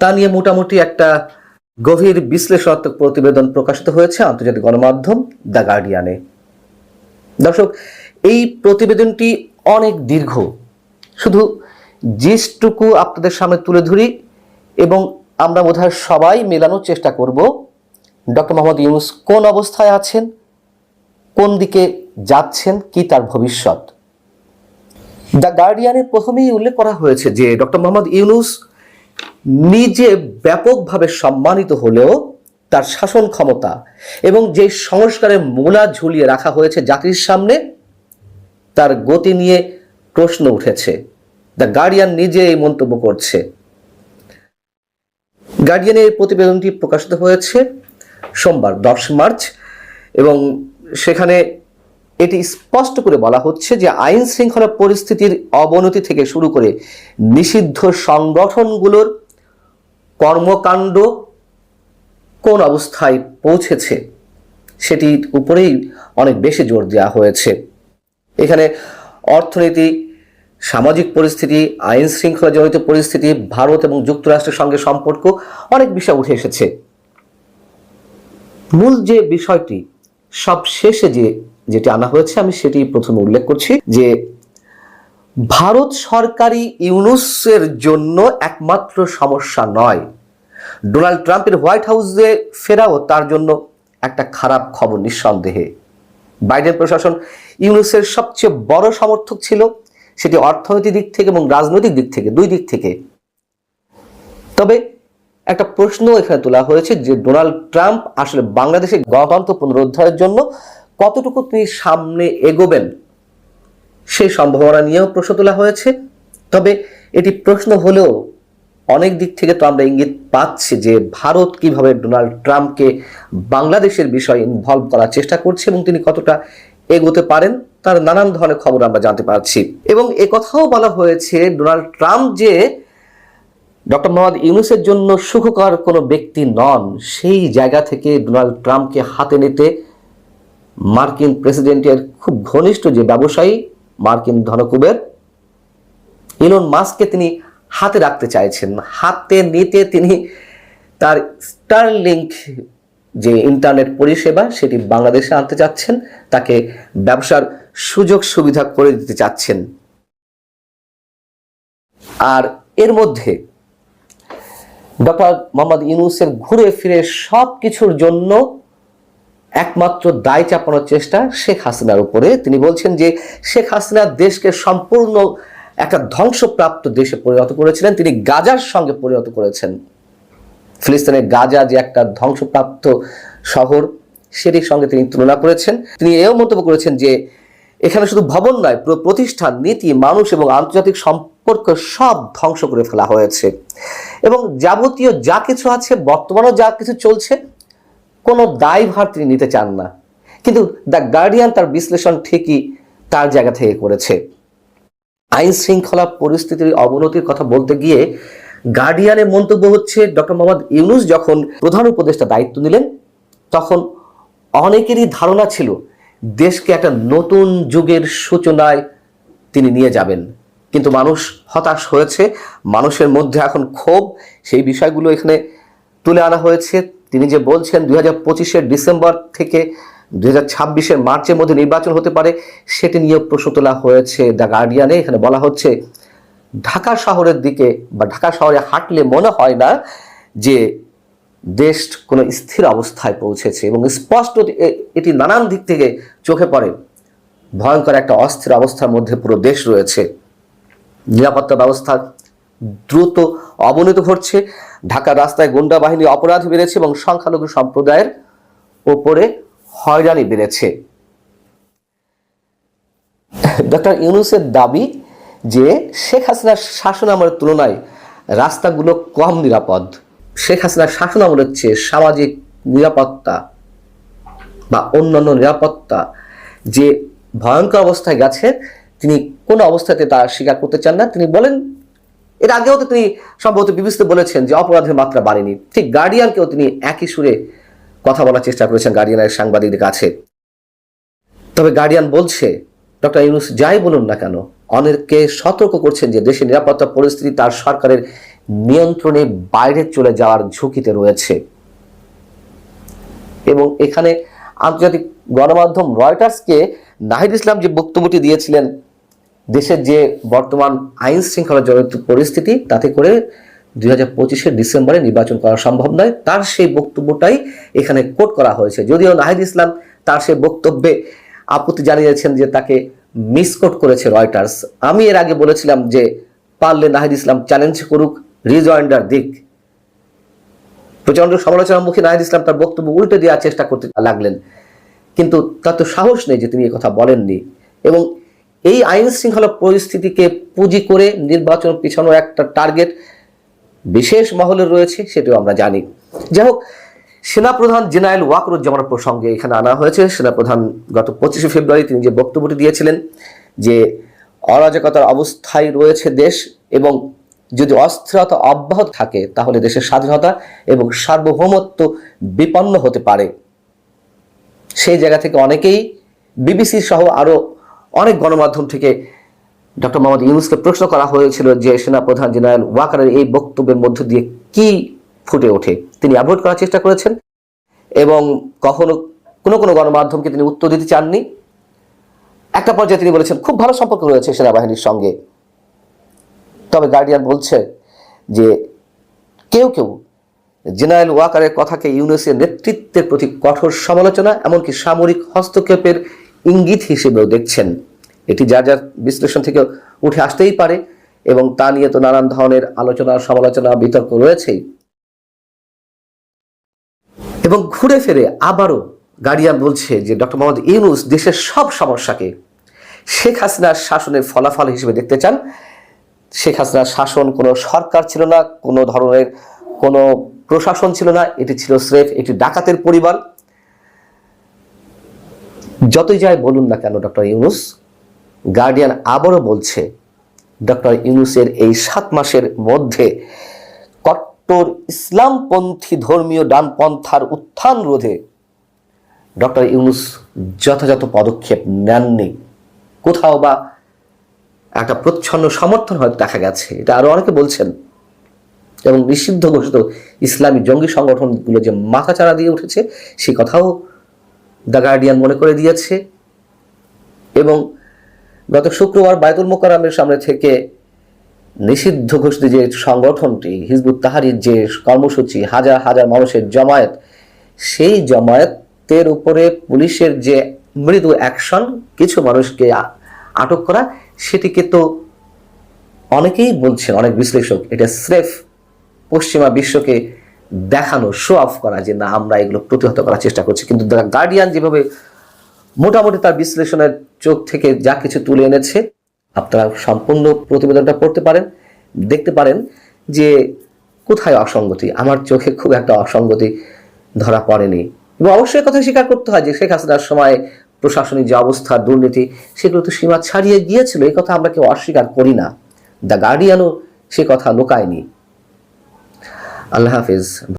তা নিয়ে মোটামুটি একটা গভীর বিশ্লেষণাত্মক প্রতিবেদন প্রকাশিত হয়েছে আন্তর্জাতিক গণমাধ্যম দ্য গার্ডিয়ানে। দর্শক, এই প্রতিবেদনটি অনেক দীর্ঘ। শুধু জিসটুকু আপনাদের সামনে তুলে ধরি এবং আমরা বোধহয় সবাই মেলানোর চেষ্টা করব। ডক্টর মোহাম্মদ ইউনুস কোন অবস্থায় আছেন? কোন দিকে যাচ্ছেন? কি তার ভবিষ্যৎ? দ্য গার্ডিয়ানে প্রথমেই উল্লেখ করা হয়েছে যে ডক্টর মোহাম্মদ ইউনুস নিজে ব্যাপকভাবে সম্মানিত হলেও তার শাসন ক্ষমতা এবং যে সংস্কারের মূলা ঝুলিয়ে রাখা হয়েছে জাতির সামনে, তার গতি নিয়ে প্রশ্ন উঠেছে। দ্য গার্ডিয়ান নিজে এই মন্তব্য করছে। গার্ডিয়ানের প্রতিবেদনটি প্রকাশিত হয়েছে সোমবার দশ মার্চ এবং সেখানে এটি স্পষ্ট করে বলা হচ্ছে যে আইন শৃঙ্খলা পরিস্থিতির অবনতি থেকে শুরু করে নিষিদ্ধ সংগঠনগুলোর কর্মকাণ্ড কোন অবস্থায় পৌঁছেছে, সেটির উপরেই অনেক বেশি জোর দেওয়া হয়েছে। এখানে অর্থনীতি, সামাজিক পরিস্থিতি, আইন শৃঙ্খলা জড়িত পরিস্থিতি, ভারত এবং যুক্তরাষ্ট্রের সঙ্গে সম্পর্ক অনেক বিষয় উঠে এসেছে। মূল যে বিষয়টি সব শেষে যে যেটি আনা হয়েছে, আমি সেটি প্রথমে উল্লেখ করছি যে ভারত সরকারি ইউনুসের জন্য একমাত্র সমস্যা নয়। ডোনাল্ড ট্রাম্পের হোয়াইট হাউসে ফেরাও তার জন্য একটা খারাপ খবর নিঃসন্দেহে। বাইডেন প্রশাসন ইউনুসের সবচেয়ে বড় সমর্থক ছিল, সেটি অর্থনৈতিক দিক থেকে এবং রাজনৈতিক দিক থেকে, দুই দিক থেকে। তবে একটা প্রশ্ন এখানে তোলা হয়েছে যে ডোনাল্ড ট্রাম্প আসলে বাংলাদেশের গণতন্ত্র পুনরুদ্ধারের জন্য কতটুকু তিনি সামনে এগোবেন? সেই সম্ভাবনা নিয়েও প্রশ্ন তোলা হয়েছে। তবে এটি প্রশ্ন হলেও অনেক দিক থেকে তো আমরা ইঙ্গিত পাচ্ছি যে ভারত কীভাবে ডোনাল্ড ট্রাম্পকে বাংলাদেশের বিষয়ে ইনভলভ করার চেষ্টা করছে এবং তিনি কতটা এগোতে পারেন, তার নানান ধরনের খবর আমরা জানতে পারছি। এবং এ কথাও বলা হয়েছে, ডোনাল্ড ট্রাম্প যে ডক্টর মোহাম্মদ ইউনুসের জন্য সুখকর কোনো ব্যক্তি নন, সেই জায়গা থেকে ডোনাল্ড ট্রাম্পকে হাতে নিতে মার্কিন প্রেসিডেন্টের খুব ঘনিষ্ঠ যে ব্যবসায়ী মার্কিন ধনকুবের ইলন মাস্ককে তিনি হাতে রাখতে চাইছেন। হাতে নিতে তিনি তার স্টারলিংক যে ইন্টারনেট পরিষেবা, সেটি বাংলাদেশে আনতে চাচ্ছেন, তাকে ব্যবসার সুযোগ সুবিধা করে দিতে চাচ্ছেন। আর এর মধ্যে ডক্টর মোহাম্মদ ইউনুসের ঘুরে ফিরে সব কিছুর জন্য একমাত্র দায় চাপানোর চেষ্টা শেখ হাসিনার উপরে। তিনি বলছেন যে শেখ হাসিনা দেশকে সম্পূর্ণ একটা ধ্বংসপ্রাপ্ত দেশে পরিণত করেছিলেন। তিনি গাজার সঙ্গে পরিণত করেছেন। ফিলিস্তিনের গাজা যে একটা ধ্বংসপ্রাপ্ত শহর, সেটির সঙ্গে তিনি তুলনা করেছেন। তিনি এও মন্তব্য করেছেন যে এখানে শুধু ভবন নয়, পুরো প্রতিষ্ঠান, নীতি, মানুষ এবং আন্তর্জাতিক সম্পর্ক সব ধ্বংস করে ফেলা হয়েছে। এবং যাবতীয় যা কিছু আছে, বর্তমানেও যা কিছু চলছে কোনো দায়ভার তিনি নিতে চান না। কিন্তু দ্য গার্ডিয়ান তার বিশ্লেষণ ঠিকই তার জায়গা থেকে করেছে। আইন শৃঙ্খলা পরিস্থিতির অবনতির কথা বলতে গিয়ে গার্ডিয়ানের মন্তব্য হচ্ছে, ডক্টর মোহাম্মদ ইউনুস যখন প্রধান উপদেষ্টা দায়িত্ব নিলেন, তখন অনেকেরই ধারণা ছিল দেশকে একটা নতুন যুগের সূচনায় তিনি নিয়ে যাবেন। কিন্তু মানুষ হতাশ হয়েছে। মানুষের মধ্যে এখন ক্ষোভ। সেই বিষয়গুলো এখানে তুলে আনা হয়েছে। তিনি যে বলছেন, দুই হাজার পঁচিশের ডিসেম্বর থেকে দুই হাজার ছাব্বিশের মার্চের মধ্যে নির্বাচন হতে পারে, সেটি নিয়েও প্রশ্ন তোলা হয়েছে দ্য গার্ডিয়ানে। এখানে বলা হচ্ছে, ঢাকা শহরের দিকে বা ঢাকা শহরে হাঁটলে মনে হয় না যে দেশ কোনো স্থির অবস্থায় পৌঁছেছে এবং স্পষ্ট এটি নানান দিক থেকে চোখে পড়ে। ভয়ঙ্কর একটা অস্থির অবস্থার মধ্যে পুরো দেশ রয়েছে। নিরাপত্তা ব্যবস্থা দ্রুত অবনতি ঘটছে। ঢাকার রাস্তায় গুন্ডা বাহিনী অপরাধ বেড়েছে এবং সংখ্যালঘু সম্প্রদায়ের ওপরে হয়রানি বেড়েছে। ডক্টর ইউনুসের দাবি যে শেখ হাসিনার শাসন আমলের তুলনায় রাস্তাগুলো কম নিরাপদ। শেখ হাসিনার শাসন আমলের চেয়ে সামাজিক নিরাপত্তা বা অন্যান্য নিরাপত্তা যে ভয়ঙ্কর অবস্থায় গেছে তিনি কোনো অবস্থাতে তা স্বীকার করতে চান না। তিনি বলেন এর আগেও তো তিনি সম্ভবত বিবিসিতে বলেছেন যে অপরাধের মাত্রা বাড়েনি। ঠিক গার্ডিয়ানকেও তিনি একই সুরে কথা বলার চেষ্টা করেছেন গার্ডিয়ানের সাংবাদিকদের কাছে। তবে গার্ডিয়ান বলছে, ডক্টর ইউনুস যাই বলুন না কেন, অনেককে সতর্ক করছেন যে দেশের নিরাপত্তা পরিস্থিতি তার সরকারের নিয়ন্ত্রণে বাইরে চলে যাওয়ার ঝুঁকিতে রয়েছে। এবং এখানে আন্তর্জাতিক গণমাধ্যম রয়টার্সকে নাহিদ ইসলাম যে বক্তব্যটি দিয়েছিলেন দেশের যে বর্তমান আইন শৃঙ্খলা জড়িত পরিস্থিতি, তাতে করে দুই হাজার পঁচিশের ডিসেম্বরে নির্বাচন করা সম্ভব নয়। তার সেই বক্তব্যটাই এখানে কোট করা হয়েছে। যদিও নাহিদ ইসলাম তার সেই বক্তব্যে আপত্তি জানিয়েছেন যে তাকে মিসকোট করেছে রয়টার্স। আমি এর আগে বলেছিলাম যে পারলে নাহিদ ইসলাম চ্যালেঞ্জ করুক রিজয়েন্ডার দিক। প্রচণ্ড সমালোচনার মুখে নাহিদ ইসলাম তার বক্তব্য উল্টে দেওয়ার চেষ্টা করতে লাগলেন। কিন্তু তার তো সাহস নেই যে তিনি কথা বলেননি। এবং এই আইন শৃঙ্খলা পরিস্থিতিকে পুঁজি করে নির্বাচন পিছানোর একটা টার্গেট বিশেষ মহলে রয়েছে, সেটিও আমরা জানি। যাই হোক, সেনাপ্রধান জেনারেল ওয়াকরুজ্জামানের প্রসঙ্গে এখানে আনা হয়েছে। সেনাপ্রধান গত পঁচিশে ফেব্রুয়ারি তিনি যে বক্তব্যটি দিয়েছিলেন যে অরাজকতার অবস্থায় রয়েছে দেশ এবং যদি অস্থিরতা অব্যাহত থাকে, তাহলে দেশের স্বাধীনতা এবং সার্বভৌমত্ব বিপন্ন হতে পারে। সেই জায়গা থেকে অনেকেই বিবিসি সহ আরও অনেক গণমাধ্যম থেকে ডক্টর মোহাম্মদ ইউনুসকে প্রশ্ন করা হয়েছিল যে সেনাপ্রধান জেনারেল ওয়াকারের এই বক্তব্যের মধ্য দিয়ে কি ফুটে ওঠে। তিনি অ্যাভয়েড করার চেষ্টা করেছেন এবং কখনো কোনো কোনো গণমাধ্যমকে তিনি উত্তর দিতে চাননি। একটা পর্যায়ে তিনি বলেছেন, খুব ভালো সম্পর্ক রয়েছে সেনাবাহিনীর সঙ্গে। তবে গার্ডিয়ান বলছে যে কেউ কেউ জেনারেল ওয়াকারের কথাকে ইউনুসের নেতৃত্বের প্রতি কঠোর সমালোচনা, এমনকি সামরিক হস্তক্ষেপের ইঙ্গিত হিসেবেও দেখছেন। এটি যা যার বিশ্লেষণ থেকে উঠে আসতেই পারে এবং তা নিয়ে তো নানান ধরনের আলোচনা, সমালোচনা, বিতর্ক রয়েছেই। এবং ঘুরে ফিরে আবারও গার্ডিয়ান বলছে যে ডক্টর মোহাম্মদ ইউনুস দেশের সব সমস্যাকে শেখ হাসিনার শাসনের ফলাফল হিসেবে দেখতে চান। শেখ হাসিনার শাসন কোনো সরকার ছিল না, কোনো ধরনের কোনো প্রশাসন ছিল না, এটি ছিল স্রেফ একটি ডাকাতের পরিবার। যতই যাই বলুন না কেন, ডক্টর ইউনুস গার্ডিয়ান আবারও বলছে, ডক্টর ইউনুসের এই সাত মাসের মধ্যে কট্টর ইসলামপন্থী ধর্মীয় ডানপন্থার উত্থান রোধে ডক্টর ইউনুস যথাযথ পদক্ষেপ নেননি। কোথাও বা একটা প্রচ্ছন্ন সমর্থন হয়তো দেখা গেছে, এটা আরও অনেকে বলছেন। এবং নিষিদ্ধ ঘোষিত ইসলামী জঙ্গি সংগঠনগুলো যে মাথাচাড়া দিয়ে উঠেছে সে কথাও দ্য গার্ডিয়ান মনে করে দিয়েছে। এবং গত শুক্রবার বায়তুল মোকারামের সামনে থেকে নিষিদ্ধ ঘোষিত যে সংগঠনটি, হিজবুত তাহারির যে কর্মসূচি, হাজার হাজার মানুষের জমায়েত, সেই জমায়েতের উপরে পুলিশের যে মৃদু অ্যাকশন, কিছু মানুষকে আটক করা, সেটিকে তো অনেকেই বলছেন, অনেক বিশ্লেষক, এটা স্রেফ পশ্চিমা বিশ্বকে দেখানো শো অফ করা যে না, আমরা এগুলো প্রতিহত করার চেষ্টা করছি। কিন্তু গার্ডিয়ান যেভাবে মোটামুটি তার বিশ্লেষণের চোখ থেকে যা কিছু তুলে এনেছে, আপনারা সম্পূর্ণ প্রতিবেদনটা পড়তে পারেন। দেখতে পারেন যে কোথায় অসঙ্গতি? আমার চোখে খুব একটা অসঙ্গতি ধরা পড়েনি। এবং অবশ্যই কথা স্বীকার করতে হয় যে শেখ হাসিনার সময় প্রশাসনিক যে অবস্থা, দুর্নীতি, সেগুলো তো সীমা ছাড়িয়ে গিয়েছিল। এই কথা আমরা কেউ অস্বীকার করি না। দ্য গার্ডিয়ানও সে কথা লুকায়নি। আল্লাহ হাফিজ